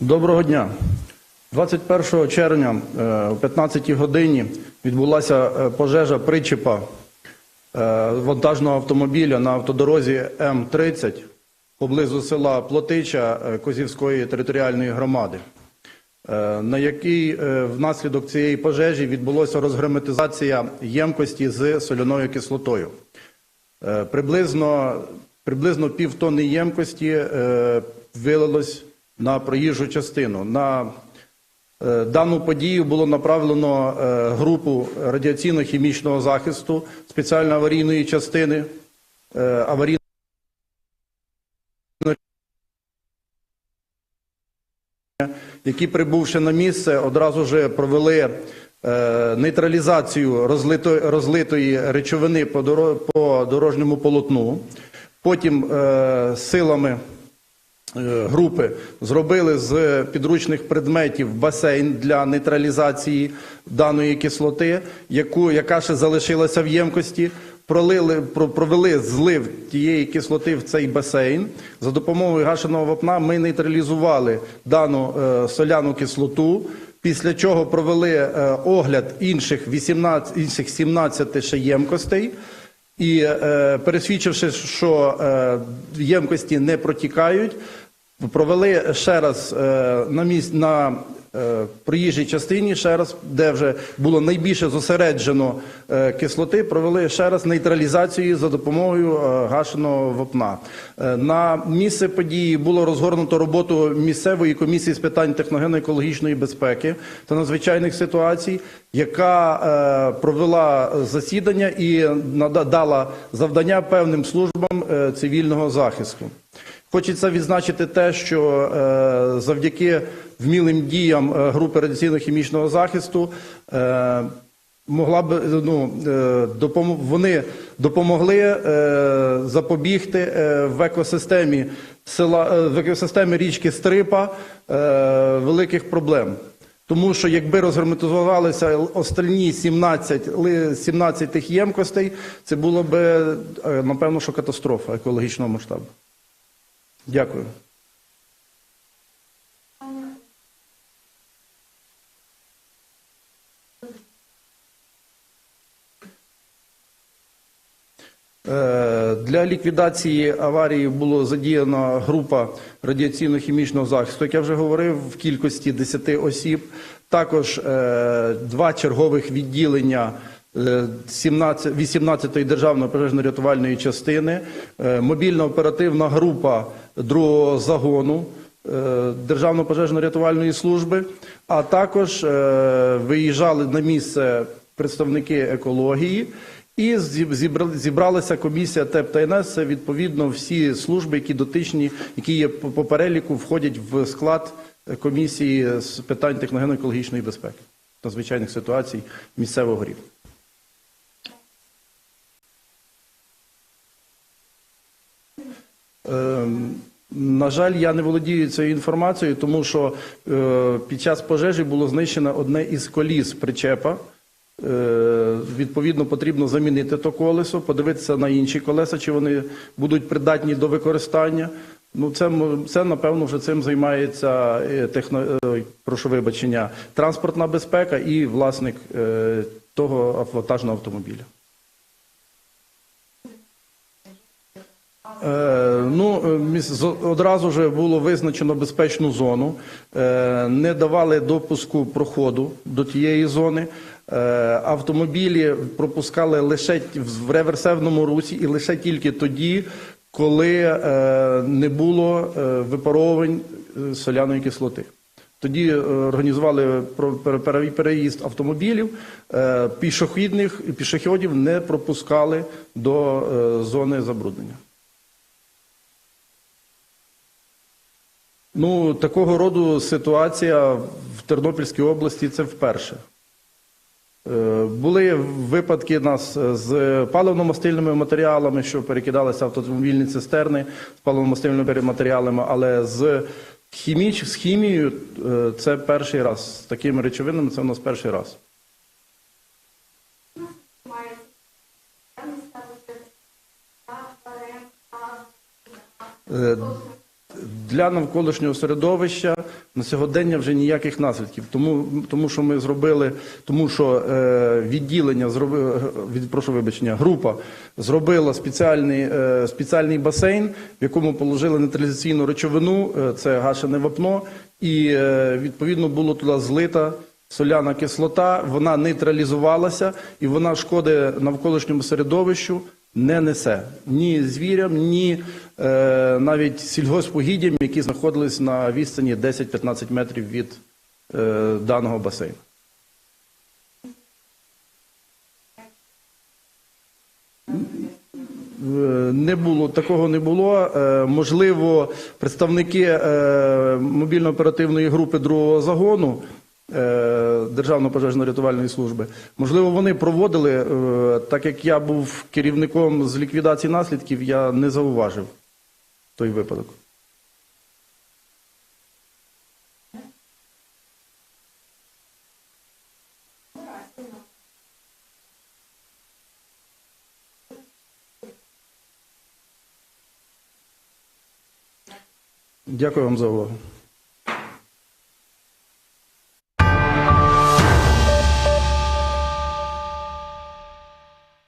Доброго дня. 21 червня е, о 15 годині відбулася е, пожежа причепа е, вантажного автомобіля на автодорозі М-30 поблизу села Плотича Козівської територіальної громади, на якій внаслідок цієї пожежі відбулася розгерметизація ємкості з соляною кислотою. Приблизно, приблизно півтонни ємкості е, вилилось на проїжджу частину. На е, дану подію було направлено е, групу радіаційно-хімічного захисту спеціальної аварійної частини е, аварійної які, прибувши на місце, одразу ж провели нейтралізацію розлитої, речовини по, дорожньому полотну. Потім силами групи зробили з підручних предметів басейн для нейтралізації даної кислоти, яку, яка ще залишилася в ємкості. Пролили, про- провели злив тієї кислоти в цей басейн. За допомогою гашеного вапна ми нейтралізували дану е, соляну кислоту. Після чого провели е, огляд інших 18, інших 17 ще ємкостей. І е, пересвідчивши, що е, ємкості не протікають, провели ще раз е, на місць на е, проїжджій частині, ще раз, де вже було найбільше зосереджено е, кислоти, провели ще раз нейтралізацію за допомогою гашеного вапна. Е, на місце події було розгорнуто роботу місцевої комісії з питань техногенно-екологічної безпеки та надзвичайних ситуацій, яка провела засідання і нада- дала завдання певним службам цивільного захисту. Хочеться відзначити те, що е, завдяки вмілим діям е, групи радіаційно-хімічного захисту е, могла б ну, допом... вони допомогли запобігти в екосистемі села в екосистемі річки Стрипа великих проблем. Тому що якби розгерметизувалися остальні 17, ли- 17 тих ємкостей, це було б, напевно, що катастрофа екологічного масштабу. Дякую. Е, Для ліквідації аварії було задіяна група радіаційно-хімічного захисту, як я вже говорив, в кількості 10 осіб. Також е, два чергових відділення е, 17 18-ї державної пожежно-рятувальної частини, е, мобільна оперативна група другого загону. е, Державної пожежно-рятувальної служби, а також е, виїжджали на місце представники екології, і зібралася комісія ТЕП та НС. Це відповідно всі служби, які дотичні, які є по переліку, входять в склад комісії з питань техногенно-екологічної безпеки та звичайних ситуацій місцевого рівня. На жаль, я не володію цією інформацією, тому що е, під час пожежі було знищено одне із коліс причепа. Е, відповідно, потрібно замінити то колесо, подивитися на інші колеса, чи вони будуть придатні до використання. Ну, це, це напевно вже цим займається е, техно, прошу вибачення, транспортна безпека і власник того вантажного автомобіля. Ну, е, міс- з- одразу ж було визначено безпечну зону, Е, не давали допуску проходу до тієї зони. Е, Автомобілі пропускали лише в реверсивному русі і лише тільки тоді, коли е, не було е, випаровувань е, соляної кислоти. Тоді е, організували переїзд автомобілів, е, пішохідних пішоходів не пропускали до е, зони забруднення. Ну, такого роду ситуація в Тернопільській області це вперше. Е, Були випадки нас з паливно-мастильними матеріалами, що перекидалися автомобільні цистерни з паливно-мастильними матеріалами, але з, хіміч, з хімією е, це перший раз. З такими речовинами це у нас перший раз. Е, Для навколишнього середовища на сьогодення вже ніяких наслідків, тому, тому що ми зробили, тому що е, відділення зробили, від, прошу вибачення, група зробила спеціальний, е, спеціальний басейн, в якому положили нейтралізаційну речовину, е, це гашене вапно, і е, відповідно було туди злита соляна кислота, вона нейтралізувалася і вона шкоди навколишньому середовищу не несе ні звірям, ні е, навіть сільгоспугіддям, які знаходились на відстані 10-15 метрів від е, даного басейну. Е, Не було такого не було. Е, Можливо, представники е, мобільно-оперативної групи другого загону Державної пожежно-рятувальної служби, можливо, вони проводили, е, так як я був керівником з ліквідації наслідків, я не зауважив той випадок. Дякую вам за увагу.